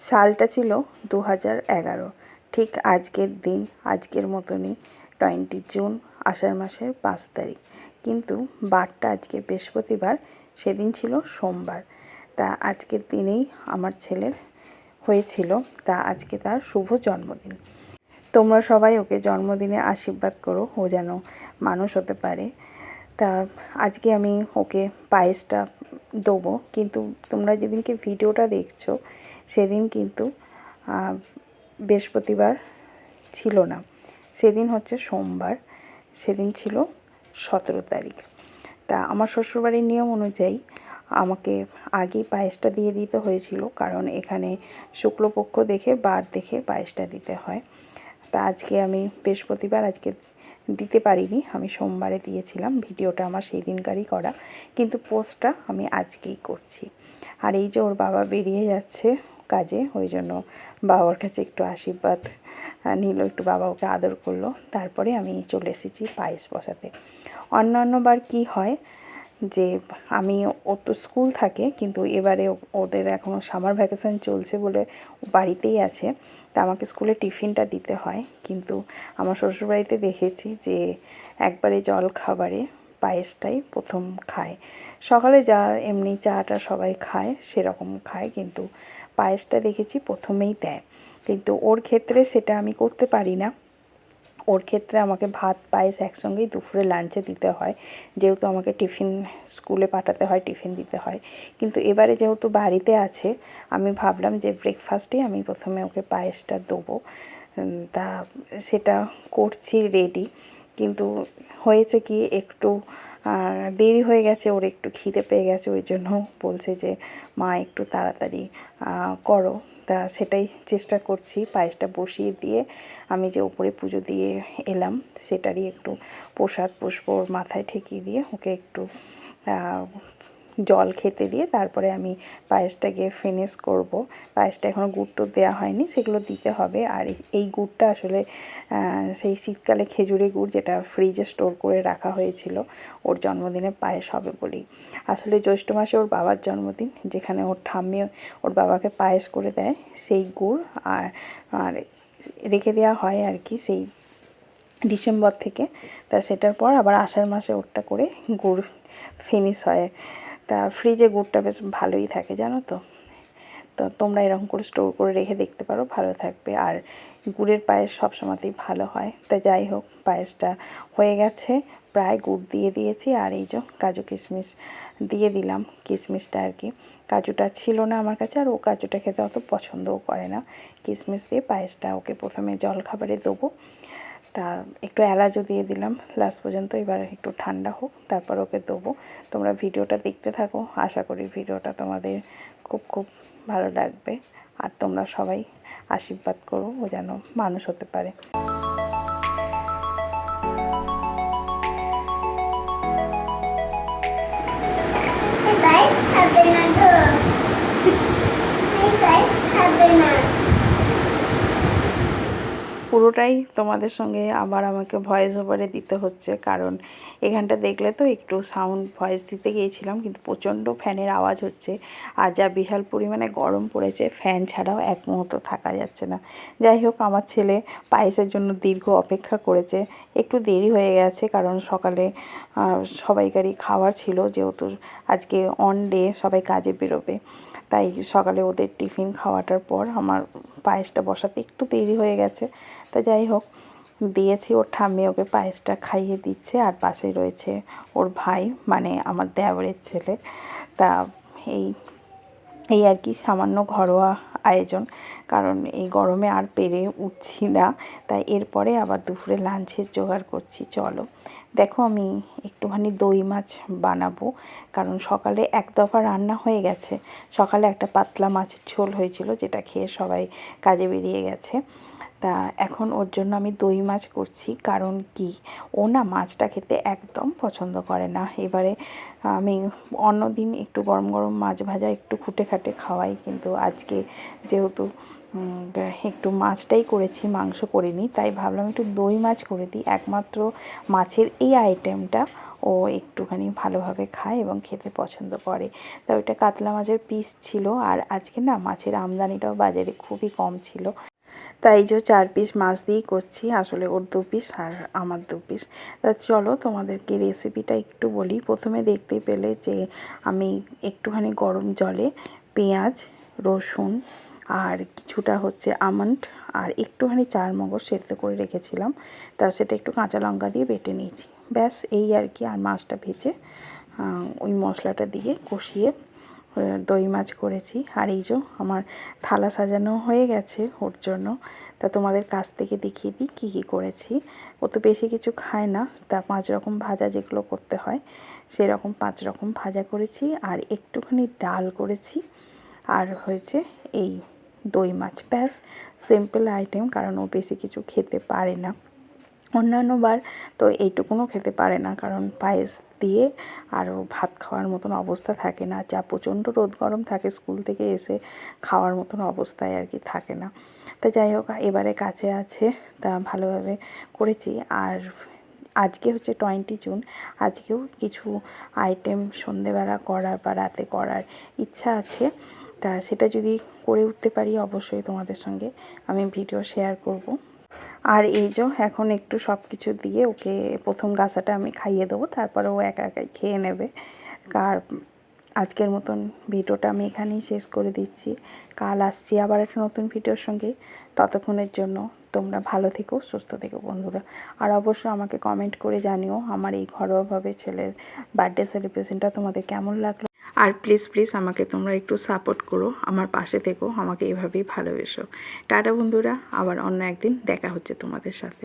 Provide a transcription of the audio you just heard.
সালটা ছিল দু হাজার এগারো। ঠিক আজকের দিন, আজকের মতনই টোয়েন্টি জুন, আষাঢ় মাসের পাঁচ তারিখ। কিন্তু বারটা আজকে বৃহস্পতিবার, সেদিন ছিল সোমবার। তা আজকের দিনেই আমার ছেলের হয়েছিল, তা আজকে তার শুভ জন্মদিন। তোমরা সবাই ওকে জন্মদিনে আশীর্বাদ করো, ও যেন মানুষ হতে পারে। তা আজকে আমি ওকে পায়েসটা দেবো, কিন্তু তোমরা যেদিনকে ভিডিওটা দেখছ সেদিন কিন্তু বৃহস্পতিবার ছিল না। সেদিন হচ্ছে সোমবার, সেদিন ছিল সতেরো তারিখ। তা আমার শ্বশুরবাড়ির নিয়ম অনুযায়ী আমাকে আগেই পায়েসটা দিয়ে দিতে হয়েছিল, কারণ এখানে শুক্লপক্ষ দেখে, বার দেখে পায়েসটা দিতে হয়। তা আজকে আমি বৃহস্পতিবার, আজকে দিতে পারিনি, আমি সোমবারে দিয়েছিলাম, ভিডিওটা আমার সেই দিনকারই করা, কিন্তু পোস্টটা আমি আজকেই করছি। আর এই যে ওর বাবা বেরিয়ে যাচ্ছে কাজে, ওই জন্য বাবার কাছে একটু আশীর্বাদ নিল, একটু বাবা ওকে আদর করল। তারপরে আমি চলে এসেছি পায়েস বসাতে। অন্যান্যবার কি হয় যে, আমি, ও তো স্কুল থাকে, কিন্তু এবারে ওদের এখনও সামার ভ্যাকেশন চলছে বলে বাড়িতেই আছে। তা আমাকে স্কুলে টিফিনটা দিতে হয়। কিন্তু আমার শ্বশুরবাড়িতে দেখেছি যে, একবারে জল খাবারে পায়েসটাই প্রথম খায়। সকালে যা এমনি চাটা সবাই খায়, সেরকম খায়। কিন্তু পায়েসটা দেখেছি, প্রথমেই দেয়। কিন্তু ওর ক্ষেত্রে সেটা আমি করতে পারি না। ওর ক্ষেত্রে আমাকে ভাত, পায়েস একসঙ্গেই দুপুরে লাঞ্চে দিতে হয়। যেহেতু আমাকে টিফিন স্কুলে পাঠাতে হয়, টিফিন দিতে হয়। কিন্তু এবারে যেহেতু বাড়িতে আছে, আমি ভাবলাম যে ব্রেকফাস্টেই আমি প্রথমে ওকে পায়েসটা দেবো। তা সেটা করছি রেডি কিন্তু হয়েছে কি, একটু আহ, দেরি হয়ে গেছে ওর একটু খিদে পেয়ে গেছে ওই জন্য বলছে যে মা একটু তাড়াতাড়ি করো। তা সেটাই চেষ্টা করছি পায়েসটা বসিয়ে দিয়ে আমি যে ওপরে পুজো দিয়ে এলাম সেটারই একটু প্রসাদ পুষ্প ওর মাথায় ঠেকিয়ে দিয়ে ওকে একটু জল খেতে দিয়ে তারপরে আমি পায়েসটা গিয়ে ফিনিশ করব। পায়েসটা এখনও গুড় টুড় দেওয়া হয়নি, সেগুলো দিতে হবে। আর এই- এই গুড়টা আসলে সেই শীতকালে খেজুরি গুড় যেটা ফ্রিজে স্টোর করে রাখা হয়েছিল, ওর জন্মদিনে পায়েস হবে বলেই। আসলে জ্যৈষ্ঠ মাসে ওর বাবার জন্মদিন, যেখানে ওর ঠাম্মি ওর বাবাকে পায়েস করে দেয়, সেই গুড় আর আর রেখে দেওয়া হয় আর কি সেই ডিসেম্বর থেকে। তা সেটার পর আবার আষাঢ় মাসে ওরটা করে গুড় ফিনিশ হয়। তা ফ্রিজে গুড়টা বেশ ভালোই থাকে, জানো তো? তো তোমরা এরকম করে স্টোর করে রেখে দেখতে পারো, ভালো থাকবে। আর গুড়ের পায়েস সব সময়তেই ভালো হয়। তা যাই হোক, পায়েসটা হয়ে গেছে, প্রায় গুড় দিয়ে দিয়েছি। আর এই যে কাজু কিশমিশ দিয়ে দিলাম, কিশমিশটা আর কি। কাজুটা ছিল না আমার কাছে, আর ও কাজুটা খেতে অত পছন্দও করে না। কিশমিশ দিয়ে পায়েসটা ওকে প্রথমে জল খাবারে দেবো। তা একটু এলাচও দিয়ে দিলাম। লাস্ট পর্যন্ত এবার একটু ঠান্ডা হোক, তারপর ওকে দেবো। তোমরা ভিডিওটা দেখতে থাকো, আশা করি ভিডিওটা তোমাদের খুব খুব ভালো লাগবে। আর তোমরা সবাই আশীর্বাদ করো, ও যেন মানুষ হতে পারে। পুরোটাই তোমাদের সঙ্গে আবার আমাকে ভয়েস ওভারে দিতে হচ্ছে। কারণ এখানটা দেখলে তো একটু সাউন্ড ভয়েস দিতে গিয়েছিলাম, কিন্তু প্রচণ্ড ফ্যানের আওয়াজ হচ্ছে। আর যা বিশাল পরিমাণে গরম পড়েছে, ফ্যান ছাড়াও এক মুহূর্ত থাকা যাচ্ছে না। যাই হোক, আমার ছেলে পায়েসের জন্য দীর্ঘ অপেক্ষা করেছে। একটু দেরি হয়ে গেছে, কারণ সকালে সবাইকারই খাওয়া ছিল, যেহেতু আজকে অন ডে সবাই কাজে বেরোবে। তাই সকালে ওদের টিফিন খাওয়াটার পর আমার পায়েসটা বসাতে একটু দেরি হয়ে গেছে। তা যাই হোক, দিয়েছি ওর ঠাম্মি ওকে পায়েসটা খাইয়ে দিচ্ছে আর পাশে রয়েছে ওর ভাই মানে আমার দেওরের ছেলে। তা এই এই আর কি সামান্য ঘরোয়া আয়োজন। কারণ এই গরমে আর পেরে উঠছি না। তাই এরপরে আবার দুপুরে লাঞ্চের জোগাড় করছি, চলো। দেখো আমি একটুখানি দই মাছ বানাবো, কারণ সকালে এক দফা রান্না হয়ে গেছে। সকালে একটা পাতলা মাছের ঝোল হয়েছিল, যেটা খেয়ে সবাই কাজে বেরিয়ে গেছে। তা এখন ওর জন্য আমি দই মাছ করছি, কারণ কি? ও না মাছটা খেতে একদম পছন্দ করে না। এবারে আমি অন্য দিন একটু গরম গরম মাছ ভাজা একটু খুঁটে খাটে খাওয়াই, কিন্তু আজকে যেহেতু একটু মাছটাই করেছি, মাংস করিনি, তাই ভাবলাম একটু দই মাছ করে দিই। একমাত্র মাছের এই আইটেমটা ও একটুখানি ভালোভাবে খায় এবং খেতে পছন্দ করে। তা ওইটা কাতলা মাছের পিস ছিল, আর আজকে না মাছের আমদানিটাও বাজারে খুবই কম ছিল। তাই যে চার পিস মাছ দিয়েই করছি, আসলে ওর দু পিস আর আমার দু পিস তা চলো তোমাদেরকে রেসিপিটা একটু বলি। প্রথমে দেখতে পেলে যে আমি একটুখানি গরম জলে পেঁয়াজ, রসুন আর কিছুটা হচ্ছে আমন্ড আর একটুখানি চার মগজ সেদ্ধ করে রেখেছিলাম। তা সেটা একটু কাঁচা লঙ্কা দিয়ে বেটে নিয়েছি। ব্যাস, এই আর কি। আর মাছটা ভেজে ওই মশলাটা দিয়ে কষিয়ে দই মাছ করেছি। আর এই যে আমার থালা সাজানো হয়ে গেছে ওর জন্য। তা তোমাদের কাছ থেকে দেখিয়ে দিই কী কী করেছি। ও তো বেশি কিছু খায় না। তা পাঁচ রকম ভাজা যেগুলো করতে হয়, সেরকম পাঁচ রকম ভাজা করেছি। আর একটুখানি ডাল করেছি। আর হয়েছে এই দই মাছ। ব্যাস সিম্পল আইটেম কারণ ও বেশি কিছু খেতে পারে না। অন্যান্য বার তো এইটুকুনও খেতে পারে না, কারণ পায়েস দিয়ে আরও ভাত খাওয়ার মতন অবস্থা থাকে না, যা প্রচণ্ড রোদ গরম থাকে স্কুল থেকে এসে খাওয়ার মতন অবস্থায় আর কি থাকে না। তা যাই হোক, এবারে কাছে আছে, তা ভালোভাবে করেছি। আর আজকে হচ্ছে টোয়েন্টি জুন, আজকেও কিছু আইটেম সন্ধেবেলা করার বা রাতে করার ইচ্ছা আছে। তা সেটা যদি করে উঠতে পারি অবশ্যই তোমাদের সঙ্গে, আমি ভিডিও শেয়ার করব। আর এই যে এখন একটু সব কিছু দিয়ে ওকে প্রথম গাছাটা আমি খাইয়ে দেবো, তারপরে ও একা একাই খেয়ে নেবে। আর আজকের মতন ভিডিওটা আমি এখানেই শেষ করে দিচ্ছি। কাল আসছি আবার একটা নতুন ভিডিওর সঙ্গে। ততক্ষণের জন্য তোমরা ভালো থেকো, সুস্থ থেকো বন্ধুরা। আর অবশ্যই আমাকে কমেন্ট করে জানিও আমার এই ঘরোয়াভাবে ছেলের বার্থডে সেলিব্রেশনটা তোমাদের কেমন লাগল। আর প্লিজ প্লিজ আমাকে তোমরা একটু সাপোর্ট করো, আমার পাশে থেকো, আমাকে এভাবেই ভালোবেসো। টাটা বন্ধুরা, আবার অন্য একদিন দেখা হচ্ছে তোমাদের সাথে।